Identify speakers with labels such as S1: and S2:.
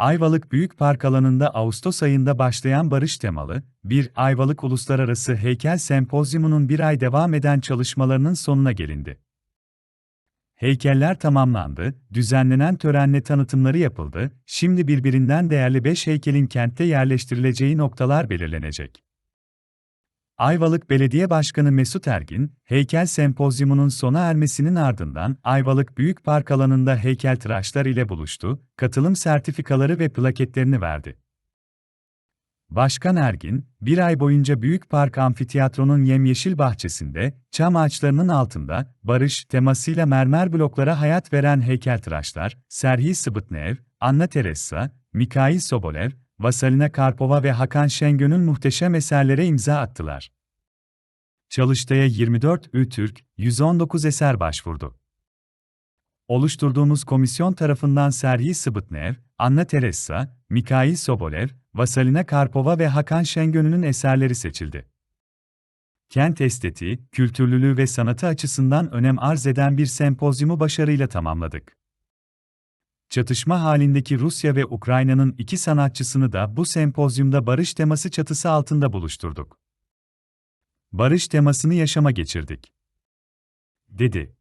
S1: Ayvalık Büyük Park alanında Ağustos ayında başlayan barış temalı, bir Ayvalık Uluslararası Heykel Sempozyumu'nun bir ay devam eden çalışmalarının sonuna gelindi. Heykeller tamamlandı, düzenlenen törenle tanıtımları yapıldı, şimdi birbirinden değerli 5 heykelin kentte yerleştirileceği noktalar belirlenecek. Ayvalık Belediye Başkanı Mesut Ergin, heykel sempozyumunun sona ermesinin ardından Ayvalık Büyük Park alanında heykeltıraşlar ile buluştu, katılım sertifikaları ve plaketlerini verdi. Başkan Ergin, bir ay boyunca Büyük Park Amfiteyatro'nun yemyeşil bahçesinde, çam ağaçlarının altında, barış temasıyla mermer bloklara hayat veren heykeltıraşlar, Serhiy Sıbıtnev, Anna Teresa, Mikhail Sobolev, Vasalina Karpova ve Hakan Şengön'ün muhteşem eserlere imza attılar. Çalıştay'a 24 Ü Türk, 119 eser başvurdu. Oluşturduğumuz komisyon tarafından Serhiy Sıbıtnev, Anna Teresa, Mikhail Sobolev, Vasalina Karpova ve Hakan Şengön'ün eserleri seçildi. Kent estetiği, kültürlülüğü ve sanatı açısından önem arz eden bir sempozyumu başarıyla tamamladık. Çatışma halindeki Rusya ve Ukrayna'nın iki sanatçısını da bu sempozyumda barış teması çatısı altında buluşturduk. Barış temasını yaşama geçirdik. Dedi.